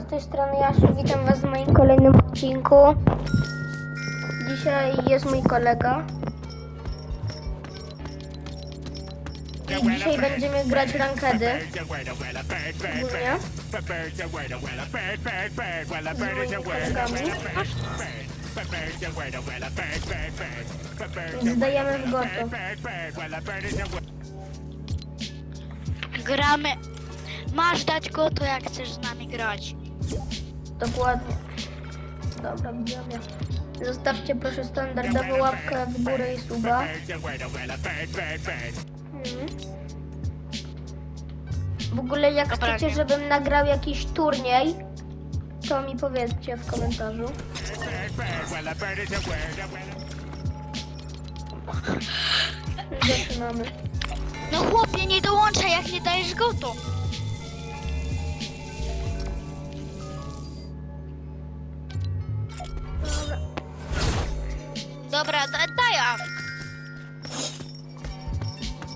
Z tej strony Jasiu, witam was w moim kolejnym odcinku. Dzisiaj jest mój kolega. I dzisiaj będziemy grać rankedy. Kolegami. Zdajemy w goto. Gramy. Masz dać go to jak chcesz z nami grać. Dokładnie. Dobra, widzowie. Zostawcie proszę standardową łapkę w górę i suba. Mhm. W ogóle jak Dobra, chcecie, nie. żebym nagrał jakiś turniej, to mi powiedzcie w komentarzu. Zaczynamy. No chłopie, nie dołączaj jak nie dajesz go Dobra, da, daj awk.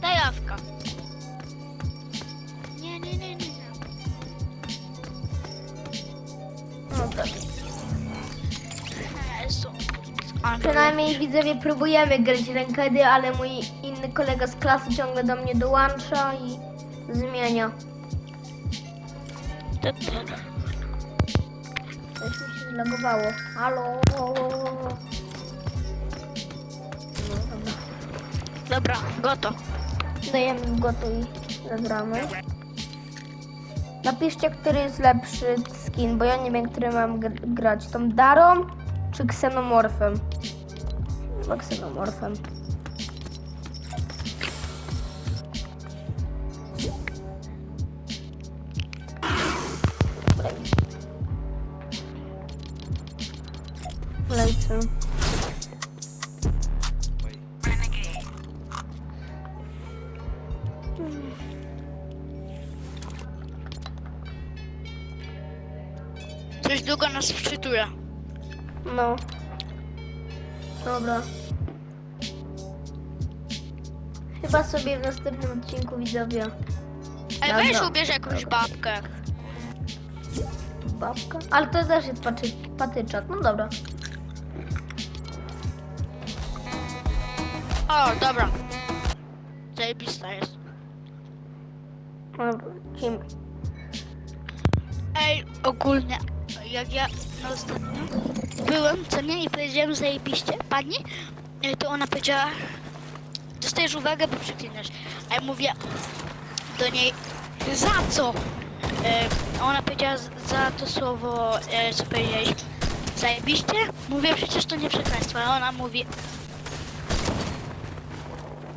Daj awka. Nie, nie, nie, nie. nie. Dobra. Jezu. Przynajmniej widzowie próbujemy grać rankedy, ale mój inny kolega z klasy ciągle do mnie dołącza i zmienia. Coś mi się zlagowało. Halo? Dobra, goto. Dajemy go tu i zagramy. Napiszcie, który jest lepszy skin, bo ja nie wiem, który mam gr- grać. Tą Darą czy Ksenomorfem? Chyba Ksenomorfem. Coś długo nas wczytuje. No. Dobra. Chyba sobie w następnym odcinku widzowie. Ej, weź Dobra. ubierz jakąś babkę. Babka? Ale to też jest paty, patyczak. No dobra. O, dobra. Zajebista jest. Dobra, Kim? Ej, ogólnie, jak ja na ostatnio byłem, co nie, i powiedziałem zajebiście pani, e, to ona powiedziała, dostajesz uwagę, bo przyklinasz. A ja mówię do niej, za co? E, a ona powiedziała za to słowo, e, co powiedziałeś, zajebiście? Mówię, przecież to nie przekleństwo. A ona mówi,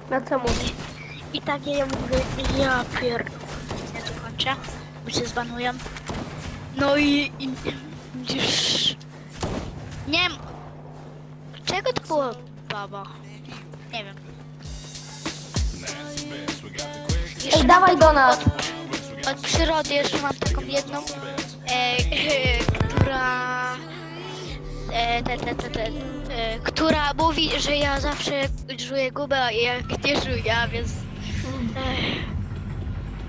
Na co mówi? i tak ja mówię, ja pier... Dokończę, bo się zbanuję. No i... i już... Nie wiem... Czego to była baba? Nie wiem. Jeszcze Ej, dawaj do nas! Od, od przyrody jeszcze mam taką jedną, e, która... E, te, te, te, te, e, która mówi, że ja zawsze żuję gubę, a jak nie żuję, a więc... Ech,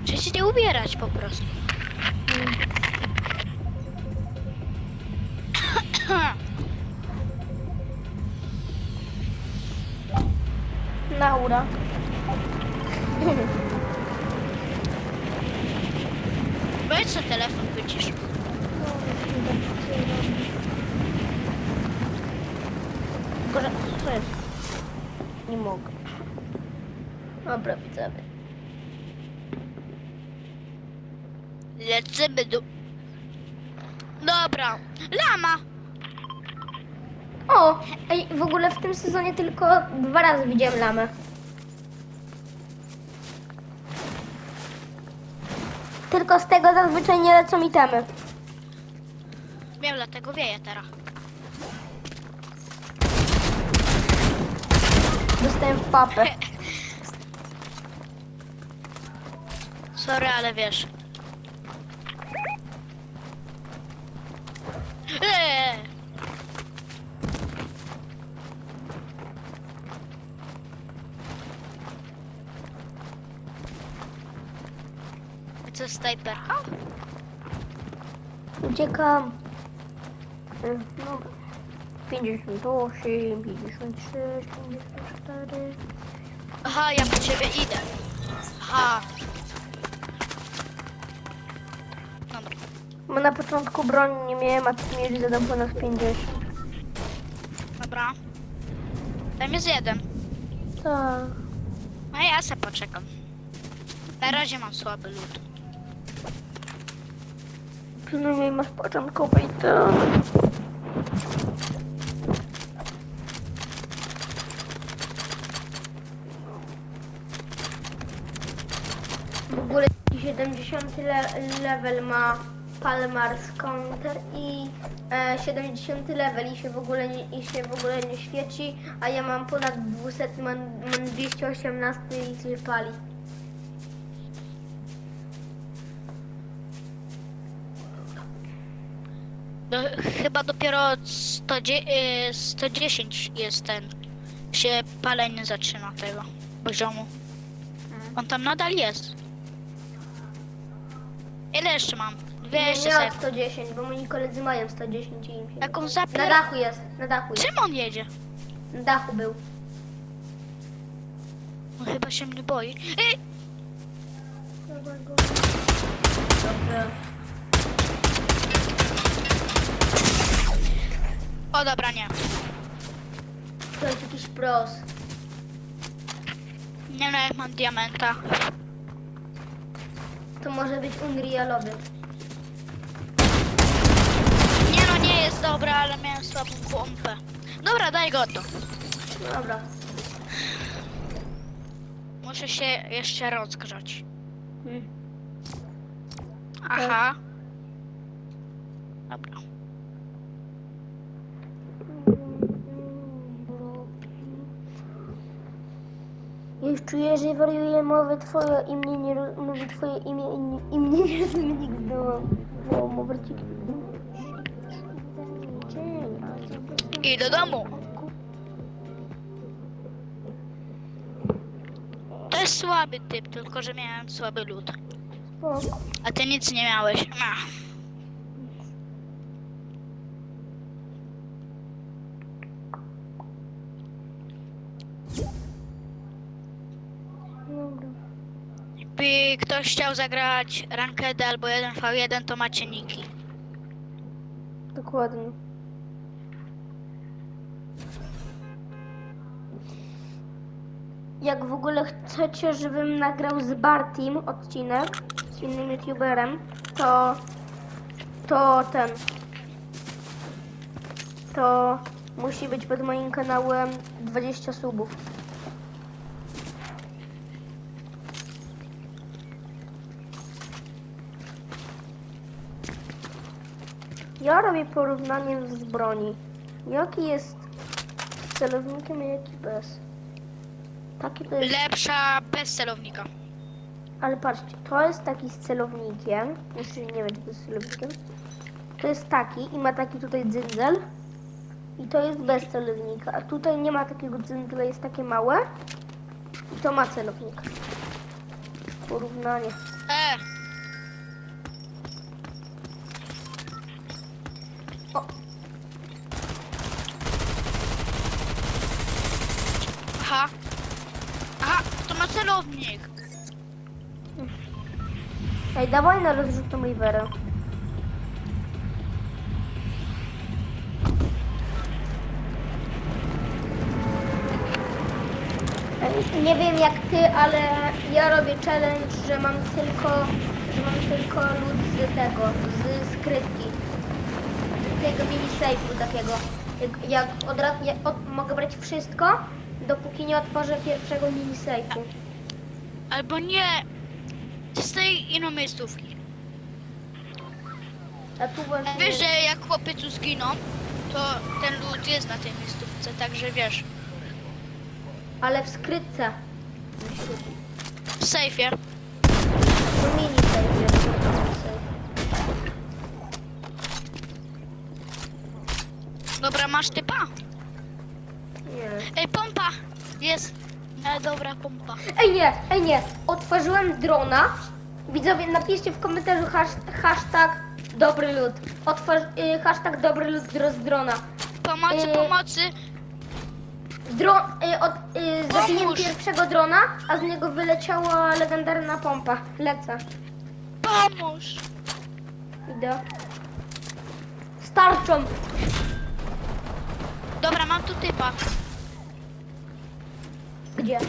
Trzeba się nie ubierać po prostu. Naura. Weź sobie telefon wycisz. Co jest? Nie mogę. Dobra, widzowie. Lecimy do... Dobra. Lama! O! Ej, w ogóle w tym sezonie tylko dwa razy widziałem lamę. Tylko z tego zazwyczaj nie lecą itemy. Wiem, dlatego wieje teraz. Dostałem w papę. Sorry, ale wiesz. Co, snajperka? Uciekam. Y, Dobra. 58, 56, 54. Aha, ja po ciebie idę. Aha. Dobra. Bo na początku broni nie miałem, a ty mieli zadał ponad 50. Dobra. Tam jest jeden. Tak. A ja se poczekam. Na razie mam słaby lód. Przynajmniej masz początkowy i to. W ogóle 70 le level ma Palmar's Counter i e, 70 level i się w ogóle nie, i się w ogóle nie świeci, a ja mam ponad 200, mam, mam 218 i się pali. Do, chyba dopiero 100, y, 110 jest ten. Się palenie zaczyna tego poziomu. On tam nadal jest. Ile jeszcze mam? Nie, 200 nie od sekund. 110, bo moi koledzy mają 110 i im się Na zapier... dachu jest, na dachu jest. Czym on jedzie? Na dachu był. On chyba się mnie boi. Ej! Dobrze. O dobra, nie. To jest jakiś pros. Nie wiem, jak mam diamenta. To może być unrealowy. Nie no, nie jest dobra, ale miałem słabą pompę. Dobra, daj go to. Dobra. Muszę się jeszcze rozgrzać. Hmm. Aha. Dobra. Już czuję, że wariuje mowy twoje i mnie nie mówi twoje imię i, nie, i mnie nie rozumie nikt było. Było mu wrócić. I do domu. To jest słaby typ, tylko że miałem słaby lód. A ty nic nie miałeś. Ach. Jakby ktoś chciał zagrać Ranked albo 1v1, to macie niki. Dokładnie. Jak w ogóle chcecie, żebym nagrał z Bartim odcinek z innym youtuberem, to to ten to musi być pod moim kanałem 20 subów. Ja robię porównanie z broni. Jaki jest celownikiem, a jaki bez. Taki to jest. Lepsza bez celownika. Ale patrzcie, to jest taki z celownikiem. Jeszcze nie wiem, czy to jest z celownikiem. To jest taki i ma taki tutaj dzyndzel. I to jest bez celownika. A tutaj nie ma takiego dzyndzla, jest takie małe. I to ma celownik. Porównanie. E! Ma celownik. Ej, dawaj na rozrzutną riverę. Ej, Nie wiem jak ty, ale ja robię challenge, że mam tylko, że mam tylko lód z tego, z skrytki. Z tego mini safe'u takiego. Jak, jak od razu, mogę brać wszystko, dopóki nie otworzę pierwszego mini safe'u. Albo nie. Z tej ino miejscówki. A tu właśnie... Wiesz, że jak chłopy tu zginą, to ten lód jest na tej miejscówce, także wiesz. Ale w skrytce. W sejfie. No mini safe jest. Dobra, masz typa? Ej, pompa! Jest. E, dobra, pompa. Ej nie, ej nie. Otworzyłem drona. Widzowie, napiszcie w komentarzu hasz, hashtag Dobry lud. Otwórz y, hashtag dobry lud z drona. Pomocy, Yy. pomocy. Dro, y, od, y, zabiłem Pomóż. pierwszego drona, a z niego wyleciała legendarna pompa. Lecę. Pomóż. Idę. Starczą. Dobra, mam tu typa. Gdzie?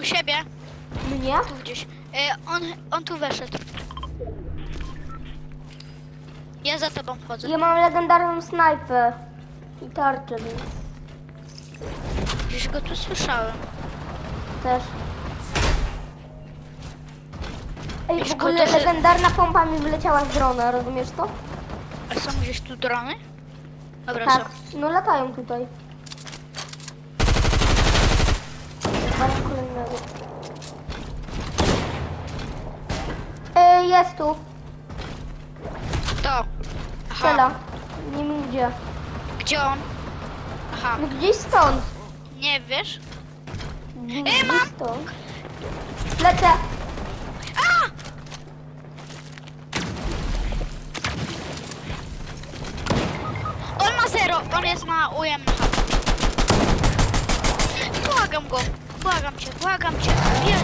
U siebie. Mnie? Tu gdzieś. E, on, on tu weszedł. Ja za tobą wchodzę. Ja mam legendarną snajpę. I tarczę, więc Gdzieś go tu słyszałem. też. Ej, w ogóle legendarna pompa mi wyleciała z drona, rozumiesz to? A są gdzieś tu drony? Dobra, Tak, no latają tutaj. Zaraz kolejnego. Ej, jest tu. To. Aha. Strzela. Nie wiem gdzie. Gdzie on? Aha. No gdzieś stąd. Nie wiesz? Gdzieś mam! stąd. Lecę. A! On ma zero. On jest na ujemnych. Błagam go. Błagam cię, błagam cię. Bierz.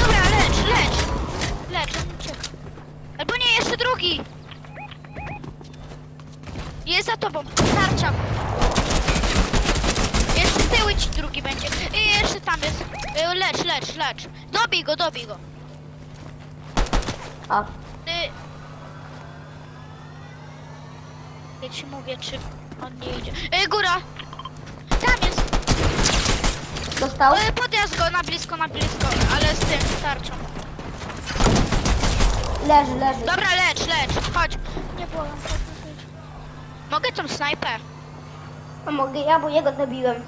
Dobra, lecz, lecz. Lecz, on ucieka. Albo nie, jeszcze drugi. Jest za tobą. Tarcza. Jeszcze tyły ci drugi będzie. I jeszcze tam jest. Y, Lecz, lecz, lecz. Dobij go, dobij go. A, Ty... Ja ci mówię, czy on nie idzie. E, góra! Dostał? E, podjazd go na blisko, na blisko, ale z tym tarczą. Leży, leży. Dobra, lecz, lecz, chodź. Nie chodź, chodź. Mogę tą snajpę? A mogę ja, bo jego zabiłem.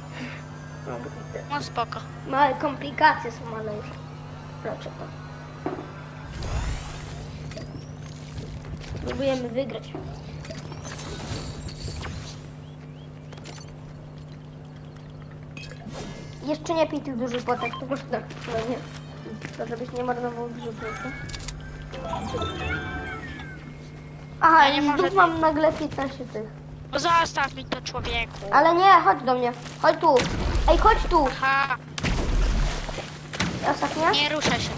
Mogę. No spoko. Małe komplikacje są, ale już. Proszę to. Spróbujemy wygrać. Jeszcze nie pij tych dużych potek, to można. No nie. To żebyś nie marnował dużych potek. Aha, Ja nie znów mam nagle 15 tych. No Zostaw mi to człowieku. Ale nie, chodź do mnie. Chodź tu. Ej, chodź tu. Aha, Ostatnia? nie ruszaj się.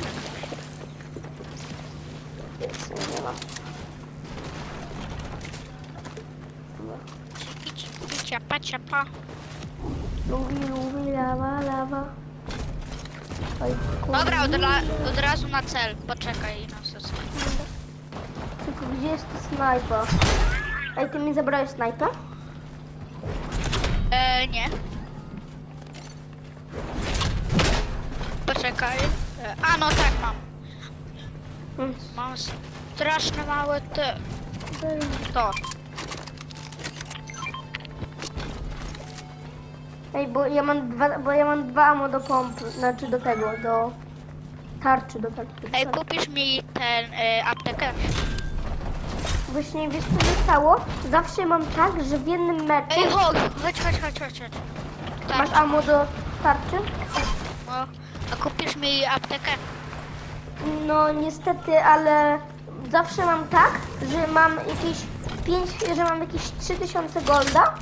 Nic nie ma. Idź, ciapa, ciapa. Lubi, lubi, lawa, lawa. Oj, kurde. Dobra, od, ra od razu na cel. Poczekaj na sesję. Tylko gdzie jest ta snajpa? Ej, ty mi zabrałeś snajpę? E, nie. Poczekaj. E, a no tak mam. Hmm. Mam straszne małe te... To. Ej, bo ja mam dwa, bo ja mam dwa ammo do pompy, znaczy do tego, do tarczy, do tarczy. Ej, kupisz mi ten e, aptekę? Właśnie wiesz co się stało? Zawsze mam tak, że w jednym meczu Ej, chodź, chodź, chodź, chodź, chodź. chodź. Tak, masz ammo do tarczy. no. A kupisz mi aptekę? No niestety, ale zawsze mam tak, że mam jakieś 5, że mam jakieś 3000 golda,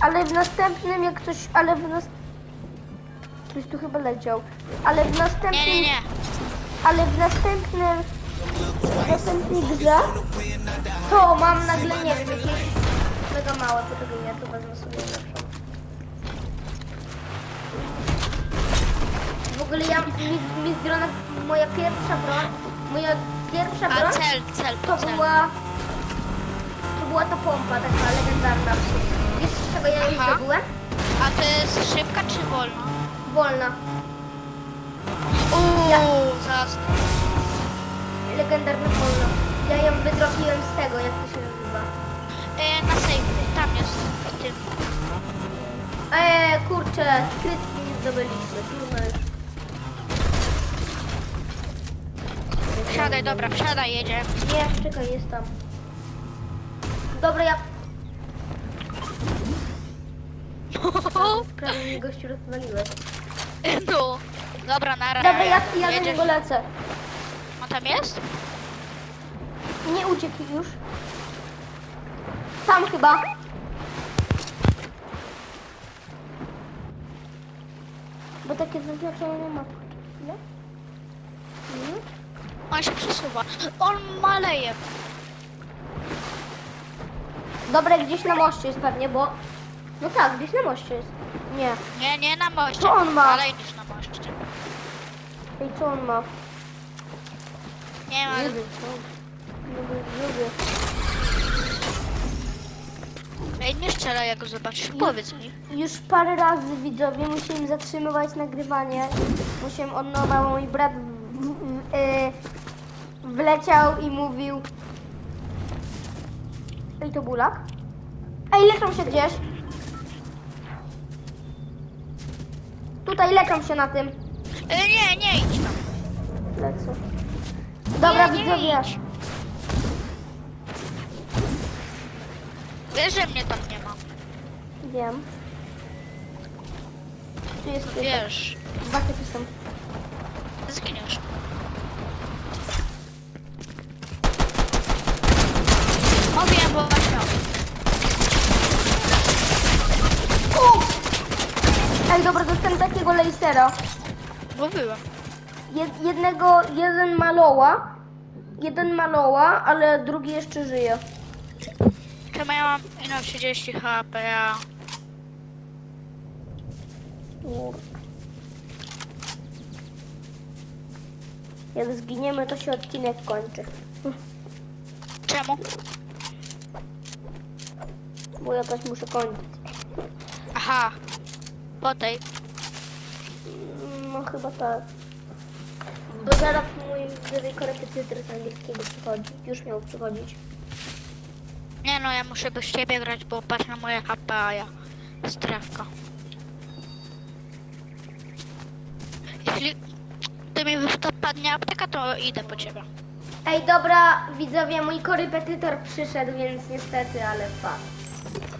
ale w następnym jak ktoś, ale w nas... Ktoś tu chyba leciał, ale w następnym, Nie, nie, nie. ale w następnym, w następnej grze to mam nagle, nie wiem, jakieś mega małe, poczekaj, ja tu wezmę sobie lepszą. W ogóle ja, mi, mi moja pierwsza broń, moja pierwsza A broń cel, cel, to cel. była, to była ta pompa taka legendarna. Wiesz z czego ja Aha. zdobyłem? A to jest szybka czy wolna? Wolna, Uuu, zaraz. legendarna wolna. Ja ją wydropiłem z tego, jak to się nazywa. E, na safe, tam jest. W tym. Eee, kurczę, skrytki nie zdobyliśmy, trudno już. Wsiadaj, dobra, wsiadaj, jedzie. Nie, czekaj, jest tam. Dobra, ja prawie mi gościu rozwaliłeś. No. Dobra, na razie. Dobra, ja, ja do Jedziesz. niego lecę. On tam jest? Nie uciekł już. Tam chyba. Bo takie zaznaczenie ma. Nie? Mhm. On się przesuwa. On maleje. Dobra, gdzieś na moście jest pewnie, bo... No tak, gdzieś na moście jest. Nie. Nie, nie na moście. Co on ma? Dalej niż na moście. Ej, co on ma? Nie ma. Lubię, co? Lubię, lubię. Ej, nie strzelaj, jak go zobaczysz. Powiedz mi. Już parę razy widzowie musiałem zatrzymywać nagrywanie. Musiałem od nowa, bo mój brat w, w, w, e, wleciał i mówił. Ej, to bulak? Ej, leczą się gdzieś. Tutaj leczą się na tym. Ej, nie, nie idź tam. Dobra, Nie, nie widzowie. idź. Wiesz, że mnie tam nie ma. Wiem. Tu jest typ. Wiesz. Dwa typy Ej, dobra, dostałem takiego lasera. Mówiłem. Jed, jednego, jeden maloła, jeden maloła, ale drugi jeszcze żyje. Czemu ja mam ino 30 HP, ja... Jak zginiemy, to się odcinek kończy. Czemu? Bo jakoś muszę kończyć. Aha. Po tej. No chyba tak. Bo zaraz mój gry korepetytor z angielskiego przychodzi. Już miał przychodzić. Nie no, ja muszę bez ciebie grać, bo patrz na moje HP, a ja... Strefka. Jeśli ty mi wpadnie apteka, to idę po ciebie. Ej, dobra, widzowie, mój korepetytor przyszedł, więc niestety, ale fakt.